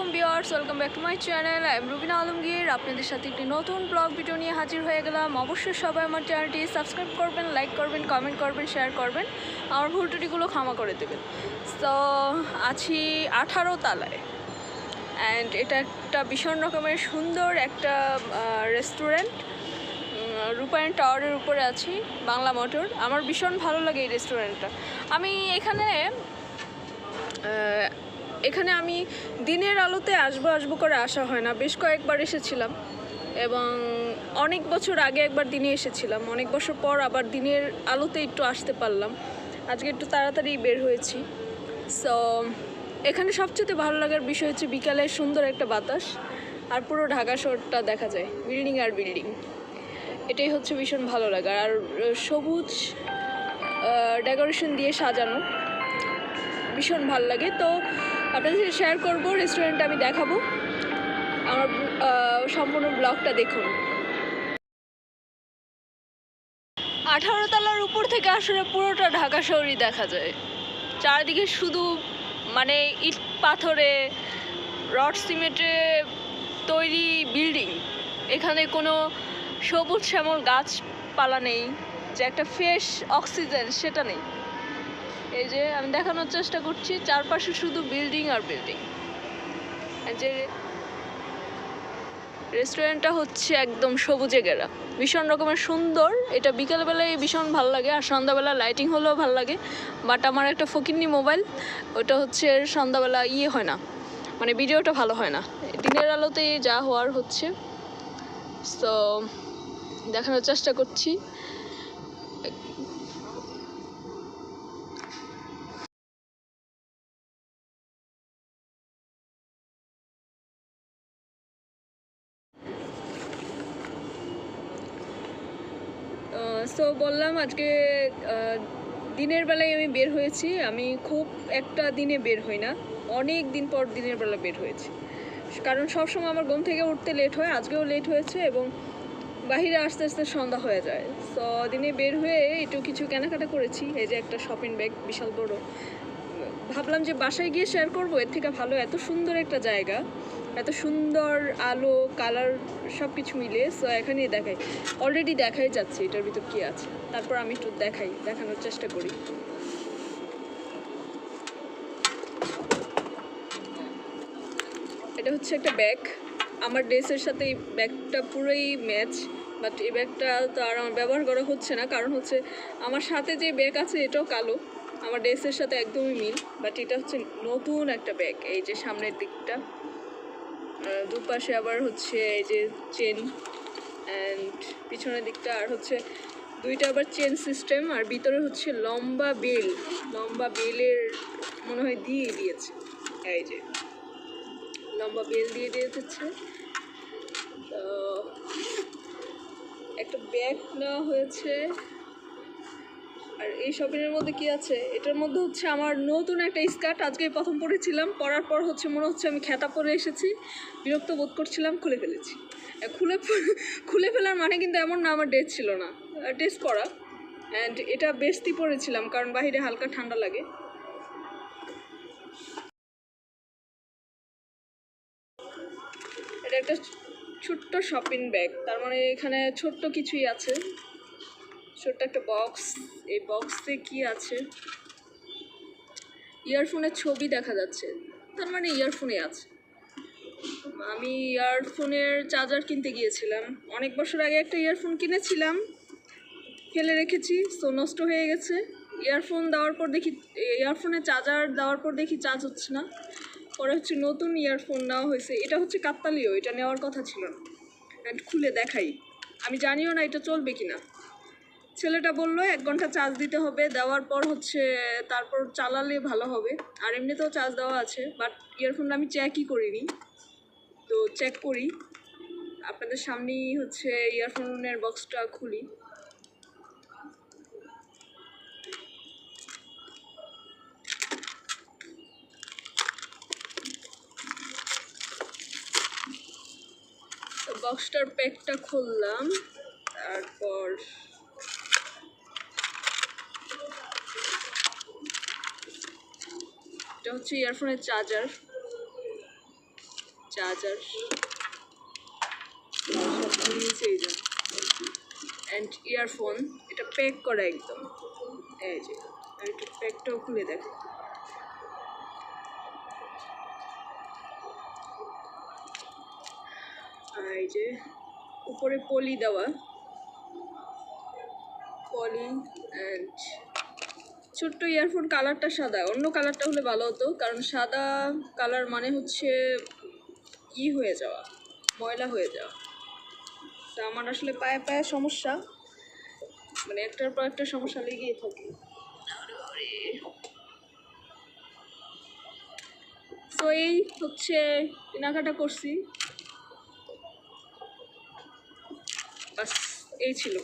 আলাইকুম বিয়ার্স welcome back to my channel. আমি রুবিনা আলমগীর। আপনাদের সাথে একটি নতুন ব্লগ ভিডিও নিয়ে হাজির হয়ে গেলাম। অবশ্যই সবাই আমার চ্যানেলটি সাবস্ক্রাইব করবেন, লাইক করবেন, কমেন্ট করবেন, শেয়ার করবেন। আমার ভুল টুটিগুলো ক্ষমা করে দেবেন। তো আছি আঠারো তালায়। অ্যান্ড এটা একটা ভীষণ রকমের সুন্দর একটা রেস্টুরেন্ট রূপায়ণ টাওয়ারের উপরে আছি, বাংলা মোটর। আমার ভীষণ ভালো লাগে এই রেস্টুরেন্টটা আমি এখানে এখানে আমি দিনের আলোতে আসব আসব করে আসা হয় না। বেশ কয়েকবার এসেছিলাম এবং অনেক বছর আগে একবার দিনে এসেছিলাম। অনেক বছর পর আবার দিনের আলোতে একটু আসতে পারলাম। আজকে একটু তাড়াতাড়ি বের হয়েছি। সো এখানে সবচেয়ে ভালো লাগার বিষয় হচ্ছে বিকালে সুন্দর একটা বাতাস আর পুরো ঢাকা শহরটা দেখা যায়, বিল্ডিং আর বিল্ডিং। এটাই হচ্ছে ভীষণ ভালো লাগার। আর সবুজ ডেকোরেশন দিয়ে সাজানো ভীষণ ভালো লাগে। তো আপনাদের সাথে শেয়ার করব রেস্টুরেন্টটা আমি দেখাবো। আমার সম্পূর্ণ ব্লগটা দেখুন। আঠারো তলার উপর থেকে আসলে পুরোটা ঢাকা শহরই দেখা যায়। চারিদিকে শুধু মানে ইট পাথরে, রড সিমেন্টে তৈরি বিল্ডিং। এখানে কোনো সবুজ শ্যামল গাছপালা নেই, যে একটা ফ্রেশ অক্সিজেন সেটা নেই। এই যে আমি দেখানোর চেষ্টা করছি, চারপাশে শুধু বিল্ডিং আর বিল্ডিং যে রেস্টুরেন্টটা হচ্ছে একদম সবুজে ঘেরা। ভীষণ রকমের সুন্দর। এটা বিকেলবেলায় ভীষণ ভালো লাগে আর সন্ধ্যাবেলা লাইটিং হলেও ভালো লাগে। বাট আমার একটা ফকিন্নি মোবাইল ওটা হচ্ছে সন্ধ্যাবেলা ইয়ে হয় না। মানে ভিডিওটা ভালো হয় না। দিনের আলোতে যা হওয়ার হচ্ছে। তো দেখানোর চেষ্টা করছি। সো বললাম আজকে দিনের বেলায় আমি বের হয়েছি। আমি খুব একটা দিনে বের হই না। অনেক দিন পর দিনের বেলা বের হয়েছি। কারণ সবসময় আমার ঘুম থেকে উঠতে লেট হয়, আজকেও লেট হয়েছে এবং বাহিরে আস্তে আস্তে সন্ধ্যা হয়ে যায়। সো দিনে বের হয়ে একটু কিছু কেনাকাটা করেছি। এই যে একটা শপিং ব্যাগ বিশাল বড়। ভাবলাম যে বাসায় গিয়ে শেয়ার করব, এর থেকে ভালো এত সুন্দর একটা জায়গা। এত সুন্দর আলো কালার সব কিছু মিলে সো এখানেই দেখাই। অলরেডি দেখাই যাচ্ছে এটার ভিতর কি আছে। তারপর আমি একটু দেখাই, দেখানোর চেষ্টা করি। এটা হচ্ছে একটা ব্যাগ আমার ড্রেসের সাথে এই ব্যাগটা পুরোই ম্যাচ বাট এই ব্যাগটা তো আর আমার ব্যবহার করা হচ্ছে না। কারণ হচ্ছে, আমার সাথে যে ব্যাগ আছে, এটাও কালো। আমার ড্রেসের সাথে একদমই মিল বাট এটা হচ্ছে নতুন একটা ব্যাগ এই যে সামনের দিকটা। দুপাশে আবার হচ্ছে এই যে চেন অ্যান্ড পিছনের দিকটা আর হচ্ছে দুইটা আবার চেন সিস্টেম আর ভিতরে হচ্ছে লম্বা বেল, লম্বা বেলের মনে হয় দিয়ে দিয়েছে। এই যে, লম্বা বেল দিয়ে দিয়েছে। একটা ব্যাগ নেওয়া হয়েছে। আর এই শপিংয়ের মধ্যে কি আছে? এটার মধ্যে হচ্ছে আমার নতুন একটা স্কার্ট আজকে প্রথম পরেছিলাম। পরার পর হচ্ছে মনে হচ্ছে আমি খেতা পরে এসেছি। বিরক্ত বোধ করছিলাম, খুলে ফেলেছি। খুলে খুলে ফেলার মানে কিন্তু এমন না, আমার ড্রেস ছিল না। ড্রেস পরা অ্যান্ড এটা বেস্তি পরেছিলাম, কারণ বাইরে হালকা ঠান্ডা লাগে। এটা একটা ছোট্ট শপিং ব্যাগ তার মানে এখানে ছোট্ট কিছুই আছে। ছোট্ট একটা বক্স এই বক্সে কি আছে? ইয়ারফোনের ছবি দেখা যাচ্ছে। তার মানে ইয়ারফোনে আছে। আমি ইয়ারফোনের চার্জার কিনতে গিয়েছিলাম। অনেক বছর আগে একটা ইয়ারফোন কিনেছিলাম। ফেলে রেখেছি সো নষ্ট হয়ে গেছে। ইয়ারফোন দেওয়ার পর দেখি ইয়ারফোনে চার্জার দেওয়ার পর দেখি চার্জ হচ্ছে না। পরে হচ্ছে নতুন ইয়ারফোন নেওয়া হয়েছে। এটা হচ্ছে কাপ্তালিও এটা নেওয়ার কথা ছিল না। And খুলে দেখাই। আমি জানিও না এটা চলবে কি না ছেলেটা বলল, এক ঘণ্টা চার্জ দিতে হবে। দেওয়ার পর হচ্ছে তারপর চালালে ভালো হবে। আর এমনিতেও চার্জ দেওয়া আছে বাট ইয়ারফোনটা আমি চেকই করিনি। তো চেক করি। আপনাদের সামনেই হচ্ছে ইয়ারফোনের বক্সটা খুলি। বক্সটার প্যাকটা খুললাম। তারপর এটা হচ্ছে ইয়ারফোনের চার্জার। চার্জার। অ্যান্ড ইয়ারফোন, এটা প্যাক করা একদম। এই যে, আর একটু প্যাকটাও খুলে দেখো। এই যে, উপরে পলি দেওয়া। পলি অ্যান্ড ছোট্ট ইয়ারফোন কালারটা সাদা, অন্য কালারটা হলে ভালো হতো, কারণ সাদা কালার মানে হচ্ছে ই হয়ে যাওয়া, ময়লা হয়ে যাওয়া। তা আমার আসলে পায়ে পায়ে সমস্যা মানে একটার পর একটা সমস্যা লেগেই থাকে। তো এই হচ্ছে কেনাকাটা করছি। বাস, এই ছিল।